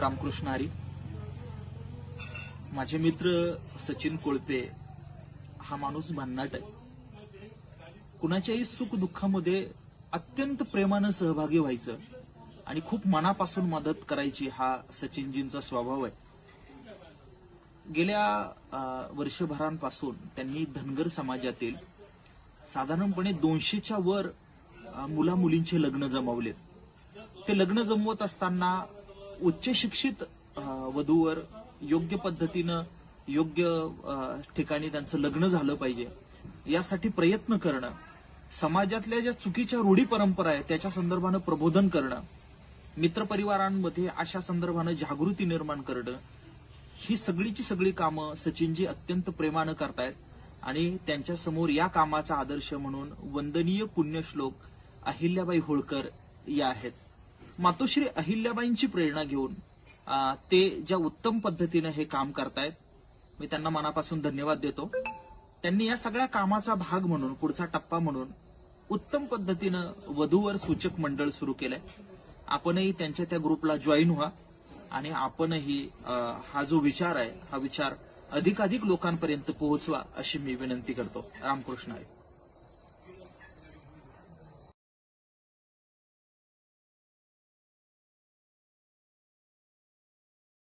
रामकृष्ण हरी. माझे मित्र सचिन कोळपे हा माणूस भन्नाट आहे. कुणाच्याही सुख दुःखामध्ये अत्यंत प्रेमानं सहभागी व्हायचं आणि खूप मनापासून मदत करायची हा सचिनजींचा स्वभाव आहे. गेल्या वर्षभरांपासून त्यांनी धनगर समाजातील साधारणपणे दोनशेच्या वर मुला मुलींचे लग्न जमवलेत. ते लग्न जमवत असताना उच्च शिक्षित वधूवर योग्य पद्धतीनं योग्य ठिकाणी त्यांचं लग्न झालं पाहिजे यासाठी प्रयत्न करणं समाजातल्या ज्या चुकीच्या रूढी परंपरा आहेत त्याच्या संदर्भानं प्रबोधन करणं मित्रपरिवारांमध्ये अशा संदर्भानं जागृती निर्माण करणं ही सगळीची सगळी कामं सचिनजी अत्यंत प्रेमानं करतायत आणि त्यांच्यासमोर या कामाचा आदर्श म्हणून वंदनीय पुण्यश्लोक अहिल्याबाई होळकर या आहेत. मातोश्री अहिल्याबाईंची प्रेरणा घेऊन ते ज्या उत्तम पद्धतीनं हे काम करतायत मी त्यांना मनापासून धन्यवाद देतो. त्यांनी या सगळ्या कामाचा भाग म्हणून पुढचा टप्पा म्हणून उत्तम पद्धतीनं वधूवर सूचक मंडळ सुरू केलंय. आपणही त्यांच्या त्या ग्रुपला जॉईन व्हा आणि आपणही हा जो विचार आहे हा विचार अधिकाधिक लोकांपर्यंत पोहोचवा अशी मी विनंती करतो. रामकृष्ण आहे